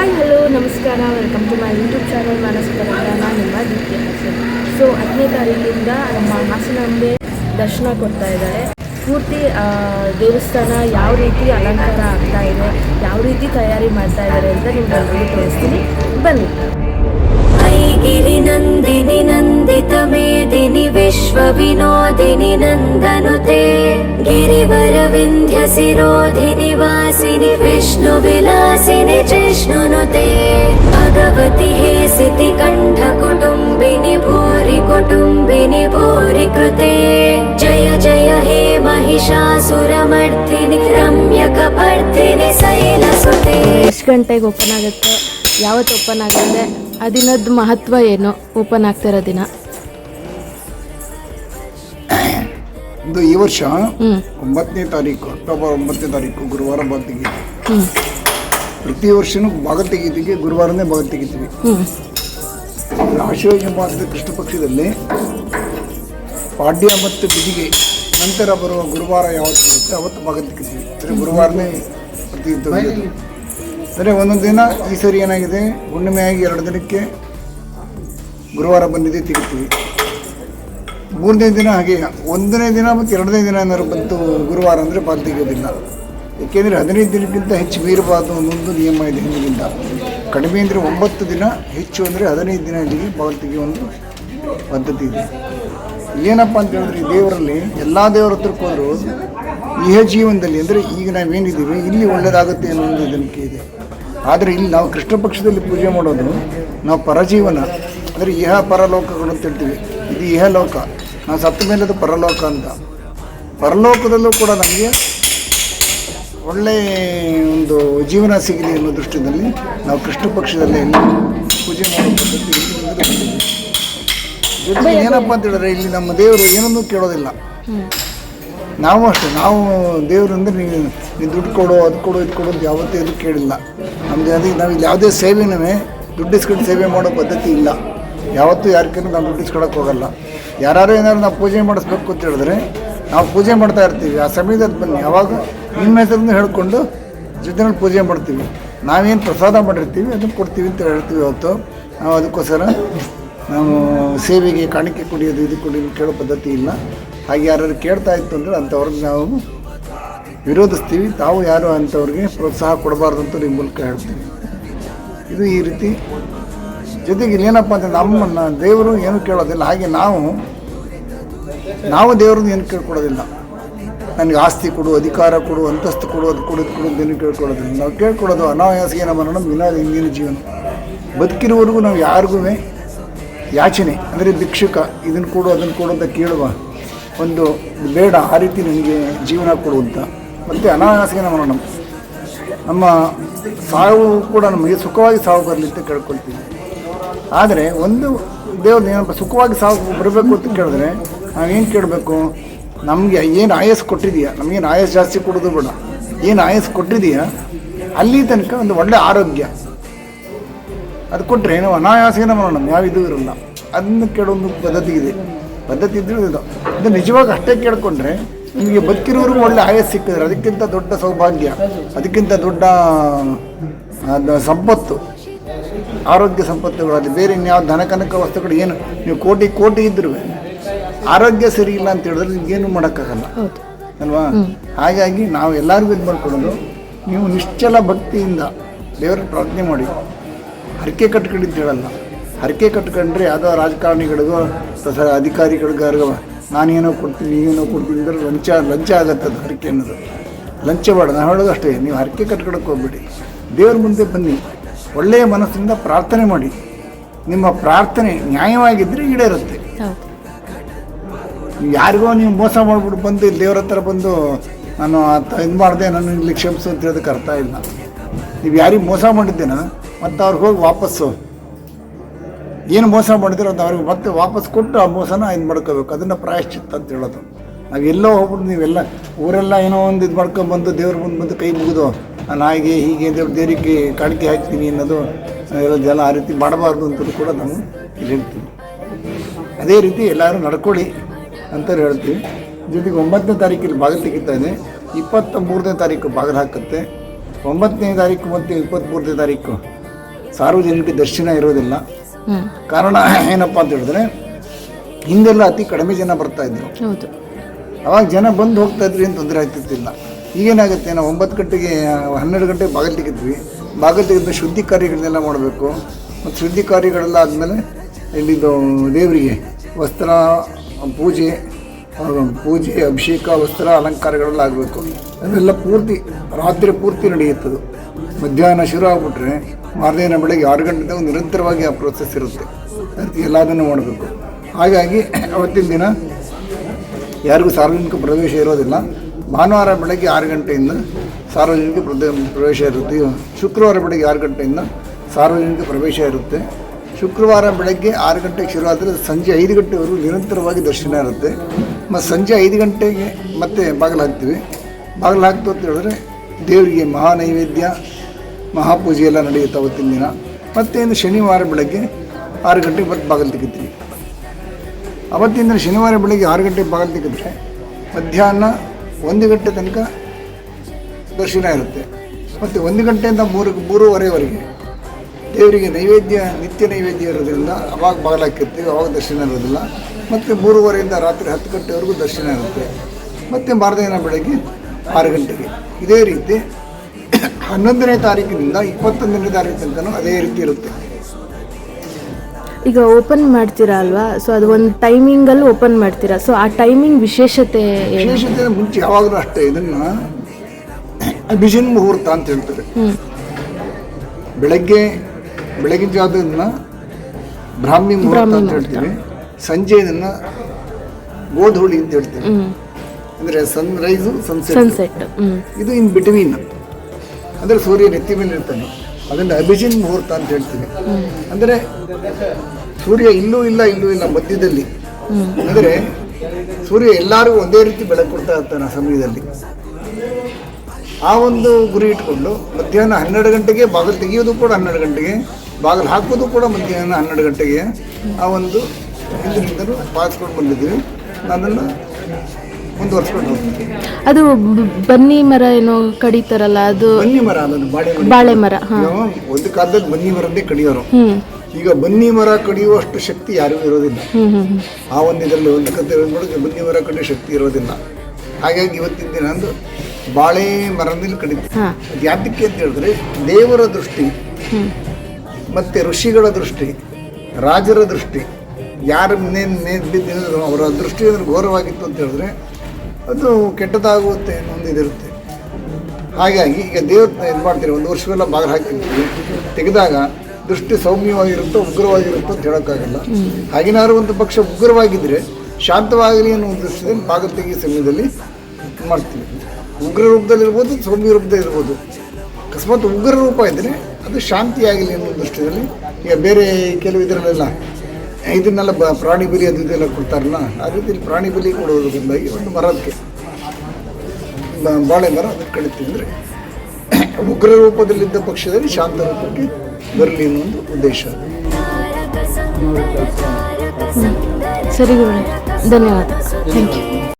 Hi, hello, ನಮಸ್ಕಾರ. Welcome to my YouTube channel ಮಾನಸ್ಕರಿಂದ ನಾನು ನಿಮ್ಮ ದೀಪ್ತಿ ಹಾಸನ್ ಸೊ ಹತ್ತನೇ ತಾರೀಕಿಂದ ನಮ್ಮ ಹಾಸನಂಬೆ ದರ್ಶನ ಕೊಡ್ತಾ ಇದ್ದಾರೆ. ಪೂರ್ತಿ ದೇವಸ್ಥಾನ ಯಾವ ರೀತಿ ಅಲಂಕಾರ ಆಗ್ತಾ ಇದೆ, ಯಾವ ರೀತಿ ತಯಾರಿ ಮಾಡ್ತಾ ಇದ್ದಾರೆ ಅಂತ ನಿಮ್ಗೆ ತೋರಿಸ್ತೀನಿ. ಬನ್ನಿ. ऐगिरिनन्दिनि नन्दितमेदिनि विश्वविनोदिनि नन्दनुते गिरिवरविन्ध्यशिरोधिनि वासिनि विष्णुविलासिनि जिष्णुनुते भगवति हे सितिकण्ठकुटुम्बिनि भूरि कुटुम्बिनि भूरि कृते जय जय हे महिषासुरमर्दिनि रम्यकपर्दिनि शैलसुते ಎಷ್ಟು ಗಂಟೆಗೆ ಓಪನ್ ಆಗುತ್ತೆ ಯಾವತ್ತು ಓಪನ್ ಆಗುತ್ತೆ ಆ ದಿನದ ಮಹತ್ವ ಏನು? ಓಪನ್ ಆಗ್ತಿರೋ ದಿನ. ಇದು ಈ ವರ್ಷ ಒಂಬತ್ತನೇ ತಾರೀಕು ಅಕ್ಟೋಬರ್ ಒಂಬತ್ತನೇ ತಾರೀಕು ಗುರುವಾರ ಭಾಗ ತೆಗೀತೀವಿ ಪ್ರತಿ ವರ್ಷನೂ ಭಾಗ ತೆಗೀತೀವಿ ಗುರುವಾರನೇ ಭಾಗ ತೆಗಿತೀವಿ ಆಶ್ವಯುಜ ಮಾಸದ ಕೃಷ್ಣ ಪಕ್ಷದಲ್ಲಿ ಪಾಡ್ಯ ಮತ್ತು ಬಿದಿಗೆ ನಂತರ ಬರುವ ಗುರುವಾರ ಯಾವತ್ತು ಬರುತ್ತೆ? ಅವತ್ತು ಭಾಗ ತೆಗಿತೀವಿ ಅಂದರೆ ಗುರುವಾರನೇ ಪ್ರತಿ. ಅಂದರೆ ಒಂದೊಂದು ದಿನ ಈ ಸರಿ ಏನಾಗಿದೆ? ಹುಣ್ಣಿಮೆಯಾಗಿ ಎರಡು ದಿನಕ್ಕೆ ಗುರುವಾರ ಬಂದಿದೆ ತೆಗಿತೀವಿ ಮೂರನೇ ದಿನ ಹಾಗೆ, ಒಂದನೇ ದಿನ ಮತ್ತು ಎರಡನೇ ದಿನ ಏನಾದ್ರು ಬಂತು ಗುರುವಾರ ಅಂದರೆ ಬಾಲ್ ತೆಗೆಯೋದಿಲ್ಲ. ಏಕೆಂದರೆ ಹದಿನೈದು ದಿನಕ್ಕಿಂತ ಹೆಚ್ಚು ಮೀರಬಾರ್ದು ಅನ್ನೊಂದು ನಿಯಮ ಇದೆ ಹಿಂದಿನಿಂದ. ಕಡಿಮೆ ಅಂದರೆ ಒಂಬತ್ತು ದಿನ, ಹೆಚ್ಚು ಅಂದರೆ ಹದಿನೈದು ದಿನ ಇಲ್ಲಿ ಬಾಲ್ ತೆಗೆಯುವ ಒಂದು ಪದ್ಧತಿ ಇದೆ. ಏನಪ್ಪ ಅಂತ ಹೇಳಿದ್ರೆ ಈ ದೇವರಲ್ಲಿ ಎಲ್ಲ ದೇವರ ಹತ್ರಕ್ಕೆ ಇಹ ಜೀವನದಲ್ಲಿ ಅಂದರೆ ಈಗ ನಾವೇನಿದ್ದೀವಿ, ಇಲ್ಲಿ ಒಳ್ಳೆಯದಾಗುತ್ತೆ ಅನ್ನೋ ಒಂದು ನಂಬಿಕೆ ಇದೆ. ಆದರೆ ಇಲ್ಲಿ ನಾವು ಕೃಷ್ಣ ಪಕ್ಷದಲ್ಲಿ ಪೂಜೆ ಮಾಡೋದು, ನಾವು ಪರಜೀವನ, ಅಂದರೆ ಇಹ ಪರಲೋಕಗಳು ಅಂತ ಹೇಳ್ತೀವಿ. ಇದು ಇಹ ಲೋಕ ನಾವು ಸತ್ತ ಮೇಲೆ ಅದು ಪರಲೋಕ ಅಂತ. ಪರಲೋಕದಲ್ಲೂ ಕೂಡ ನಮಗೆ ಒಳ್ಳೆ ಒಂದು ಜೀವನ ಸಿಗಲಿ ಅನ್ನೋ ದೃಷ್ಟಿಯಲ್ಲಿ ನಾವು ಕೃಷ್ಣ ಪಕ್ಷದಲ್ಲಿ ಪೂಜೆ ಮಾಡೋ ಏನಪ್ಪ ಅಂತ ಹೇಳಿದ್ರೆ ಇಲ್ಲಿ ನಮ್ಮ ದೇವರು ಏನನ್ನೂ ಕೇಳೋದಿಲ್ಲ. ನಾವು ಅಷ್ಟೇ, ನಾವು ದೇವರು ಅಂದರೆ ನೀವು ನೀವು ದುಡ್ಡು ಕೊಡು, ಅದು ಕೊಡು, ಇದು ಕೊಡು ಅಂತ ಯಾವತ್ತೂ ಇದು ಕೇಳಿಲ್ಲ. ನಮ್ದು ಅದೇ, ನಾವು ಇಲ್ಲಿ ಯಾವುದೇ ಸೇವೆನೂ ದುಡ್ಡು ಇಸ್ಕೊಂಡು ಸೇವೆ ಮಾಡೋ ಪದ್ಧತಿ ಇಲ್ಲ. ಯಾವತ್ತೂ ಯಾರಿಗೂ ನಾವು ದುಡ್ಡು ಇಸ್ಕೊಳಕ್ಕೆ ಹೋಗಲ್ಲ. ಯಾರು ಏನಾದ್ರು ನಾವು ಪೂಜೆ ಮಾಡಿಸ್ಬೇಕು ಅಂತ ಹೇಳಿದ್ರೆ, ನಾವು ಪೂಜೆ ಮಾಡ್ತಾ ಇರ್ತೀವಿ. ಆ ಸಮಯದಲ್ಲಿ ಬನ್ನಿ. ಯಾವಾಗ ನಿಮ್ಮ ಹೆಸರನ್ನು ಹೇಳ್ಕೊಂಡು ಜೊತೆನಲ್ಲಿ ಪೂಜೆ ಮಾಡ್ತೀವಿ. ನಾವೇನು ಪ್ರಸಾದ ಮಾಡಿರ್ತೀವಿ, ಅದನ್ನು ಕೊಡ್ತೀವಿ ಅಂತ ಹೇಳ್ತೀವಿ ಅವತ್ತು ನಾವು ಅದಕ್ಕೋಸ್ಕರ ನಾವು ಸೇವೆಗೆ ಕಾಣಿಕೆ ಕುಡಿಯೋದು ಇದು ಕುಡಿಯೋದು ಕೇಳೋ ಪದ್ಧತಿ ಇಲ್ಲ. ಹಾಗೆ ಯಾರು ಕೇಳ್ತಾ ಇತ್ತು ಅಂದರೆ ಅಂಥವ್ರಿಗೆ ನಾವು ವಿರೋಧಿಸ್ತೀವಿ. ತಾವು ಯಾರು ಅಂಥವ್ರಿಗೆ ಪ್ರೋತ್ಸಾಹ ಕೊಡಬಾರ್ದು ಅಂತ ನಿಮ್ಮ ಮೂಲಕ ಹೇಳ್ತೀವಿ ಇದು ಈ ರೀತಿ. ಜೊತೆಗೆ ಏನಪ್ಪ ಅಂತ ನಮ್ಮನ್ನು ದೇವರು ಏನು ಕೇಳೋದಿಲ್ಲ. ಹಾಗೆ ನಾವು ನಾವು ದೇವ್ರನ್ನ ಏನು ಕೇಳ್ಕೊಡೋದಿಲ್ಲ ನನಗೆ ಆಸ್ತಿ ಕೊಡು, ಅಧಿಕಾರ ಕೊಡು, ಅಂತಸ್ತು ಕೊಡು, ಅದು ಕೊಡು, ಇದು ಕೊಡು ಅಂತ ಏನು ಕೇಳ್ಕೊಳ್ಳೋದಿಲ್ಲ. ನಾವು ಕೇಳ್ಕೊಳ್ಳೋದು ನಮ್ಮ ಮರಣ ವಿನಾದ ಹಿಂದಿನ ಜೀವನ. ಬದುಕಿರುವವರೆಗೂ ನಾವು ಯಾರಿಗೂ ಯಾಚನೆ, ಅಂದರೆ ಭಿಕ್ಷುಕ, ಇದನ್ನು ಕೊಡು, ಅದನ್ನು ಕೊಡು ಅಂತ ಕೇಳುವ ಒಂದು ಬೇಡ, ಆ ರೀತಿ ನನಗೆ ಜೀವನ ಕೊಡುವಂಥ ಮತ್ತೆ ಅನಾಯಾಸೇನ ನಮ್ಮ ನಮ್ಮ ಸಾವು ಕೂಡ ನಮಗೆ ಸುಖವಾಗಿ ಸಾವು ಬರಲಿ ಅಂತ ಕೇಳ್ಕೊಳ್ತೀವಿ. ಆದರೆ ಒಂದು ದೇವ್ರ ಏನಪ್ಪ ಸುಖವಾಗಿ ಸಾವು ಬರಬೇಕು ಅಂತ ಕೇಳಿದ್ರೆ ನಾವೇನು ಕೇಳಬೇಕು? ನಮಗೆ ಏನು ಆಯಸ್ ಕೊಟ್ಟಿದೆಯಾ? ನಮಗೇನು ಆಯಸ್ ಜಾಸ್ತಿ ಕೊಡೋದು ಬೇಡ. ಏನು ಆಯಸ್ ಕೊಟ್ಟಿದೆಯಾ? ಅಲ್ಲಿ ತನಕ ಒಂದು ಒಳ್ಳೆ ಆರೋಗ್ಯ. ಅದು ಕೊಟ್ಟರೆ ನಾವು ಅನಾಯಾಸೇನ ಮಾಡೋಣ ಯಾವ ಇದು ಇರಲ್ಲ. ಅದನ್ನು ಕೇಳೋದು ಪದ್ಧತಿ ಇದೆ. ಪದ್ಧತಿ ಇದ್ರೂ ಇದು. ಇದು ನಿಜವಾಗಿ ಅಷ್ಟೇ ಕೇಳ್ಕೊಂಡ್ರೆ ನಿಮಗೆ ಬದುಕಿರೋರಿಗೂ ಒಳ್ಳೆ ಆಯಸ್ ಸಿಕ್ಕಿದ್ರೆ ಅದಕ್ಕಿಂತ ದೊಡ್ಡ ಸೌಭಾಗ್ಯ ಅದಕ್ಕಿಂತ ದೊಡ್ಡ ಸಂಪತ್ತು. ಆರೋಗ್ಯ ಸಂಪತ್ತುಗಳು ಅದು ಬೇರೆ ಇನ್ಯಾವ ಧನಕನಕ ವಸ್ತುಗಳು ಏನು ನೀವು ಕೋಟಿ ಕೋಟಿ ಇದ್ರೂ ಆರೋಗ್ಯ ಸರಿ ಇಲ್ಲ ಅಂತ ಹೇಳಿದ್ರೆ ನಿಮ್ಗೇನು ಮಾಡೋಕ್ಕಾಗಲ್ಲ. ಅಲ್ವಾ? ಹಾಗಾಗಿ ನಾವು ಎಲ್ಲರಿಗೂ ಇದು ಮಾಡ್ಕೊಳ್ಳೋದು ನೀವು ನಿಶ್ಚಲ ಭಕ್ತಿಯಿಂದ ದೇವರ ಪ್ರಾರ್ಥನೆ ಮಾಡಿ. ಹರಕೆ ಕಟ್ಕೊಂಡಿದ್ದೇಳಲ್ಲ ಹೇಳಲ್ಲ. ಹರಕೆ ಕಟ್ಕೊಂಡ್ರೆ ಯಾವುದೋ ರಾಜಕಾರಣಿಗಳಿಗೋ ಅಧಿಕಾರಿಗಳಿಗಾರಿಗೋ ನಾನೇನೋ ಕೊಡ್ತೀನಿ ನೀವೇನೋ ಕೊಡ್ತೀನಿ ಅಂದ್ರೆ ಲಂಚ ಲಂಚ ಆಗತ್ತೆ ಅದು ಹರಕೆ ಅನ್ನೋದು. ಲಂಚ ಬೇಡ ನಾನು ಹೇಳೋದು ಅಷ್ಟೇ ನೀವು ಹರಕೆ ಕಟ್ಕೊಳಕ್ಕೆ ಹೋಗ್ಬೇಡಿ. ದೇವ್ರ ಮುಂದೆ ಬನ್ನಿ ಒಳ್ಳೆಯ ಮನಸ್ಸಿಂದ ಪ್ರಾರ್ಥನೆ ಮಾಡಿ. ನಿಮ್ಮ ಪ್ರಾರ್ಥನೆ ನ್ಯಾಯವಾಗಿದ್ದರೆ ಈಡೇರುತ್ತೆ. ಯಾರಿಗೋ ನೀವು ಮೋಸ ಮಾಡಿಬಿಟ್ಟು ಬಂದು ಇಲ್ಲಿ ದೇವ್ರ ಹತ್ರ ಬಂದು ನಾನು ಇದು ಮಾಡಿದೆ ನಾನು ಇಲ್ಲಿ ಕ್ಷಮಿಸು ಅಂತ ಹೇಳೋದಕ್ಕೆ ಅರ್ಥ ಇಲ್ಲ. ನೀವು ಯಾರಿಗೆ ಮೋಸ ಮಾಡಿದ್ದೇನೋ? ಮತ್ತು ಅವ್ರಿಗೆ ಹೋಗಿ ವಾಪಸ್ಸು. ಏನು ಮೋಸ ಮಾಡಿದ್ರು ಅದು ಅವ್ರಿಗೆ ಮತ್ತೆ ವಾಪಸ್ ಕೊಟ್ಟು ಆ ಮೋಸನ ಇದು ಮಾಡ್ಕೋಬೇಕು. ಅದನ್ನು ಪ್ರಾಯಶ್ಚಿತ್ತ ಅಂತ ಹೇಳೋದು. ನಾವೆಲ್ಲೋ ಎಲ್ಲೋ ಹೋಗ್ಬಿಟ್ಟು ನೀವೆಲ್ಲ ಊರೆಲ್ಲ ಏನೋ ಒಂದು ಇದು ಮಾಡ್ಕೊಂಬಂದು ದೇವ್ರ ಮುಂದೆ ಬಂದು ಕೈ ಮುಗಿದು ನಾನು ಹಾಗೆ ಹೀಗೆ ದೇವ್ರ ದೇವರಿಗೆ ಕಾಣಿಕೆ ಹಾಕ್ತೀನಿ ಅನ್ನೋದು ಜನ ಆ ರೀತಿ ಮಾಡಬಾರ್ದು ಅಂತಲೂ ಕೂಡ ನಾವು ಹೇಳ್ತೀನಿ. ಅದೇ ರೀತಿ ಎಲ್ಲರೂ ನಡ್ಕೊಳ್ಳಿ ಅಂತ ಹೇಳ್ತೀವಿ ಜೊತೆಗೆ ಒಂಬತ್ತನೇ ತಾರೀಕಿಗೆ ಬಾಗಿಲು ತೆಗಿತಾ ಇದೆ ಇಪ್ಪತ್ತ ಮೂರನೇ ತಾರೀಕು ಬಾಗಿಲು ಹಾಕುತ್ತೆ. ಒಂಬತ್ತನೇ ತಾರೀಕು ಮತ್ತು ಇಪ್ಪತ್ತ್ಮೂರನೇ ತಾರೀಕು. ಸಾರ್ವಜನಿಕ ದರ್ಶನ ಇರೋದಿಲ್ಲ. ಕಾರಣ ಏನಪ್ಪ ಅಂತ ಹೇಳಿದ್ರೆ ಹಿಂದೆಲ್ಲ ಅತಿ ಕಡಿಮೆ ಜನ ಬರ್ತಾ ಇದ್ರು. ಅವಾಗ ಜನ ಬಂದು ಹೋಗ್ತಾ ಇದ್ರಿ ಏನು ತೊಂದರೆ ಆಗ್ತಿರ್ತಿಲ್ಲ. ಈಗೇನಾಗುತ್ತೆ ನಾವು ಒಂಬತ್ತು ಗಂಟೆಗೆ ಹನ್ನೆರಡು ಗಂಟೆಗೆ ಬಾಗಿಲು ತೆಗಿದ್ವಿ ಬಾಗಿಲು ತೆಗೆದು ಶುದ್ಧಿ ಕಾರ್ಯಗಳನ್ನೆಲ್ಲ ಮಾಡಬೇಕು. ಮತ್ತು ಶುದ್ಧಿ ಕಾರ್ಯಗಳೆಲ್ಲ ಆದಮೇಲೆ ಇಲ್ಲಿದ್ದು ದೇವರಿಗೆ ವಸ್ತ್ರ ಪೂಜೆ ಪೂಜೆ ಅಭಿಷೇಕ ವಸ್ತ್ರ ಅಲಂಕಾರಗಳೆಲ್ಲ ಆಗಬೇಕು. ಅದೆಲ್ಲ ಪೂರ್ತಿ ರಾತ್ರಿ ಪೂರ್ತಿ ನಡೆಯುತ್ತದು. ಮಧ್ಯಾಹ್ನ ಶುರು ಆಗ್ಬಿಟ್ರೆ ಮಾರದಿನ ಬೆಳಗ್ಗೆ ಆರು ಗಂಟೆ ನಿರಂತರವಾಗಿ ಆ ಪ್ರೋಸೆಸ್ ಇರುತ್ತೆ. ಎಲ್ಲದನ್ನು ಮಾಡಬೇಕು ಹಾಗಾಗಿ ಅವತ್ತಿನ ದಿನ ಯಾರಿಗೂ ಸಾರ್ವಜನಿಕ ಪ್ರವೇಶ ಇರೋದಿಲ್ಲ. ಭಾನುವಾರ ಬೆಳಗ್ಗೆ ಆರು ಗಂಟೆಯಿಂದ ಸಾರ್ವಜನಿಕ ಪ್ರವೇಶ ಇರುತ್ತೆ. ಶುಕ್ರವಾರ ಬೆಳಗ್ಗೆ ಆರು ಗಂಟೆಯಿಂದ ಸಾರ್ವಜನಿಕ ಪ್ರವೇಶ ಇರುತ್ತೆ. ಶುಕ್ರವಾರ ಬೆಳಗ್ಗೆ ಆರು ಗಂಟೆಗೆ ಶುರು ಸಂಜೆ ಐದು ಗಂಟೆವರೆಗೂ ನಿರಂತರವಾಗಿ ದರ್ಶನ ಇರುತ್ತೆ. ಮತ್ತು ಸಂಜೆ ಐದು ಗಂಟೆಗೆ ಮತ್ತೆ ಬಾಗಿಲು ಹಾಕ್ತೀವಿ. ಬಾಗಿಲು ಹಾಕ್ತು ಅಂತ ಹೇಳಿದ್ರೆ ದೇವರಿಗೆ ಮಹಾ ನೈವೇದ್ಯ ಮಹಾಪೂಜೆ ಎಲ್ಲ ನಡೆಯುತ್ತೆ ಅವತ್ತಿನ ದಿನ. ಮತ್ತೆ ಇನ್ನು ಶನಿವಾರ ಬೆಳಗ್ಗೆ ಆರು ಗಂಟೆಗೆ ಮತ್ತೆ ಬಾಗಿಲು ತೆಗಿತೀವಿ. ಅವತ್ತಿಂದ ಶನಿವಾರ ಬೆಳಗ್ಗೆ ಆರು ಗಂಟೆಗೆ ಬಾಗಿಲು ತೆಗೆದ್ರೆ ಮಧ್ಯಾಹ್ನ ಒಂದು ಗಂಟೆ ತನಕ ದರ್ಶನ ಇರುತ್ತೆ. ಮತ್ತು ಒಂದು ಗಂಟೆಯಿಂದ ಮೂರು, ಮೂರುವರೆವರೆಗೆ ದೇವರಿಗೆ ನೈವೇದ್ಯ, ನಿತ್ಯ ನೈವೇದ್ಯ ಇರೋದ್ರಿಂದ ಅವಾಗ ಬಾಗಿಲು ಹಾಕಿರ್ತೀವಿ, ಅವಾಗ ದರ್ಶನ ಇರೋದಿಲ್ಲ. ಮತ್ತು ಮೂರುವರೆಯಿಂದ ರಾತ್ರಿ ಹತ್ತು ಗಂಟೆವರೆಗೂ ದರ್ಶನ ಇರುತ್ತೆ. ಮತ್ತು ಮಾರದಿನ ಬೆಳಗ್ಗೆ ಆರು ಗಂಟೆಗೆ. ಇದೇ ರೀತಿ ಹನ್ನೊಂದನೇ ತಾರೀಕಿನಿಂದ ಇಪ್ಪತ್ತೊಂದನೇ ತಾರೀಕು ತನಕ ಅದೇ ರೀತಿ ಇರುತ್ತೆ. ಈಗ ಓಪನ್ ಮಾಡ್ತೀರಾ ಅಲ್ವಾ? ಸೊ ಅದು ಒಂದು ಟೈಮಿಂಗಲ್ಲಿ ಓಪನ್ ಮಾಡ್ತೀರಾ? ಸೊ ಆ ಟೈಮಿಂಗ್ ವಿಶೇಷತೆ ಏನು? ವಿಶೇಷತೆ ಮುಂಚೆ ಯಾವಾಗಲೂ ಅಷ್ಟೇ ಇದನ್ನ ಅಭಿಷನ್ ಮುಹೂರ್ತ ಅಂತ ಹೇಳ್ತಾರೆ. ಹ್ಮ್. ಬೆಳಗ್ಗೆ ಬೆಳಗಿನ ಜಾವದನ್ನ ಬ್ರಾಹ್ಮಿ ಮುಹೂರ್ತ ಅಂತ ಹೇಳ್ತೀವಿ ಸಂಜೆ ಇದನ್ನ ಗೋಧೂಳಿ ಅಂತ ಹೇಳ್ತೀವಿ ಹ್ಮ್. ಅಂದ್ರೆ ಸನ್ರೈಸು ರೈಸ್ ಸನ್ಸೆಟ್ ಹ್ಮ್. ಇದು ಇನ್ ಬಿಟ್ವೀನ್ ಅಂದ್ರೆ ಸೂರ್ಯ ನೆತ್ತಿ ಮೇಲೆ ಇರ್ತಾನೆ. ಅದನ್ನು ಅಭಿಜಿನ್ ಮುಹೂರ್ತ ಅಂತ ಹೇಳ್ತೀನಿ ಅಂದ್ರೆ ಸೂರ್ಯ ಇಲ್ಲೂ ಇಲ್ಲ ಇಲ್ಲೂ ಇಲ್ಲ ಮಧ್ಯದಲ್ಲಿ. ಅಂದ್ರೆ ಸೂರ್ಯ ಎಲ್ಲರಿಗೂ ಒಂದೇ ರೀತಿ ಬೆಳಕು ಕೊಡ್ತಾ ಇರ್ತಾನೆ ಆ ಸಮಯದಲ್ಲಿ. ಆ ಒಂದು ಗುರಿ ಇಟ್ಕೊಂಡು ಮಧ್ಯಾಹ್ನ ಹನ್ನೆರಡು ಗಂಟೆಗೆ ಬಾಗಿಲು ತೆಗೆಯೋದು ಕೂಡ ಹನ್ನೆರಡು ಗಂಟೆಗೆ, ಬಾಗಿಲು ಹಾಕೋದು ಕೂಡ ಮಧ್ಯಾಹ್ನ ಹನ್ನೆರಡು ಗಂಟೆಗೆ ಆ ಒಂದು ಹಿಂದಿನಿಂದಲೂ ಪಾಲಿಸ್ಕೊಂಡು ಬಂದಿದ್ದೀವಿ. ಅದನ್ನು ಮುಂದುವರ್ಸ್ಕೊಂಡು ಅದು ಬನ್ನಿ ಮರ ಏನೋ ಕಡಿತಾರಲ್ಲ ಅದು ಬನ್ನಿ ಮರ ಬಾಳೆ ಮರ. ಬಾಳೆ ಮರ ಹಾ. ನಾವು ಒಂದು ಕಾಲದಲ್ಲಿ ಬನ್ನಿ ಮರದ್ದೇ ಕಡಿಯೋರು. ಹ್ಮ್. ಈಗ ಬನ್ನಿ ಮರ ಕಡಿಯುವಷ್ಟು ಶಕ್ತಿ ಯಾರಿಗೂ ಇರೋದಿಲ್ಲ. ಹ್ಮ್ ಹ್ಮ್ ಹ್ಮ್. ಆ ಒಂದು ಇದರಲ್ಲಿ ಒಂದು ಕತೆ ನೋಡಿದ್ರೆ ಬನ್ನಿ ಮರ ಕಡಿಯೋ ಶಕ್ತಿ ಇರೋದಿಲ್ಲ. ಹಾಗಾಗಿ ಇವತ್ತಿನ ದಿನ ಅಂದು ಬಾಳೆ ಮರದಲ್ಲಿ ಕಡಿತ ಹಾ. ಅದು ಯಾತಕ್ಕೆ ಅಂತ ಹೇಳಿದ್ರೆ ದೇವರ ದೃಷ್ಟಿ ಹ್ಮ್. ಮತ್ತೆ ಋಷಿಗಳ ದೃಷ್ಟಿ ರಾಜರ ದೃಷ್ಟಿ ಯಾರ ಮನೆ ಬಿದ್ದಿದ್ರು ಅವರ ದೃಷ್ಟಿ ಅಂದ್ರೆ ಘೋರವಾಗಿತ್ತು ಅಂತ ಹೇಳಿದ್ರೆ ಅದು ಕೆಟ್ಟದಾಗುತ್ತೆ ಅನ್ನೋ ಒಂದು ಇದಿರುತ್ತೆ. ಹಾಗಾಗಿ ಈಗ ದೇವ್ರ ಇದು ಮಾಡ್ತೀರಿ, ಒಂದು ವರ್ಷವೆಲ್ಲ ಬಾಗಿಲು ಹಾಕಿರ್ತೀವಿ ತೆಗೆದಾಗ ದೃಷ್ಟಿ ಸೌಮ್ಯವಾಗಿರುತ್ತೋ ಉಗ್ರವಾಗಿರುತ್ತೋ ಅಂತ ಹೇಳೋಕ್ಕಾಗಲ್ಲ. ಹಾಗೇನಾದ್ರು ಒಂದು ಪಕ್ಷ ಉಗ್ರವಾಗಿದ್ದರೆ ಶಾಂತವಾಗಲಿ ಅನ್ನೋ ದೃಷ್ಟಿಯಲ್ಲಿ ಬಾಗಿಲು ತೆಗೆಯೋ ಸಮಯದಲ್ಲಿ ಮಾಡ್ತೀವಿ. ಉಗ್ರ ರೂಪದಲ್ಲಿರ್ಬೋದು ಸೌಮ್ಯ ರೂಪದಲ್ಲಿ ಇರ್ಬೋದು. ಅಕಸ್ಮಾತ್ ಉಗ್ರ ರೂಪ ಇದ್ದರೆ ಅದು ಶಾಂತಿಯಾಗಲಿ ಅನ್ನೋ ದೃಷ್ಟಿಯಲ್ಲಿ ಈಗ ಬೇರೆ ಕೆಲವು ಇದರಲ್ಲೆಲ್ಲ ಇದನ್ನೆಲ್ಲ ಬ ಪ್ರಾಣಿ ಬಲಿ ಅದು ಇದೆಲ್ಲ ಕೊಡ್ತಾರಲ್ಲ ಆ ರೀತಿ ಪ್ರಾಣಿ ಬಲಿ ಕೊಡೋದ್ರಿಂದಾಗಿ ಒಂದು ಮರಕ್ಕೆ ಬ- ಬಾಳೆ ಮರ ಅದಕ್ಕೆ ಕಡಿತೀವಿ ತಿಂದರೆ ಉಗ್ರ ರೂಪದಲ್ಲಿದ್ದ ಪಕ್ಷದಲ್ಲಿ ಶಾಂತ ರೂಪಕ್ಕೆ ಬರಲಿ ಅನ್ನೋ ಒಂದು ಉದ್ದೇಶ. ಸರಿ ಗುರುಗಳೇ ಧನ್ಯವಾದ. Thank you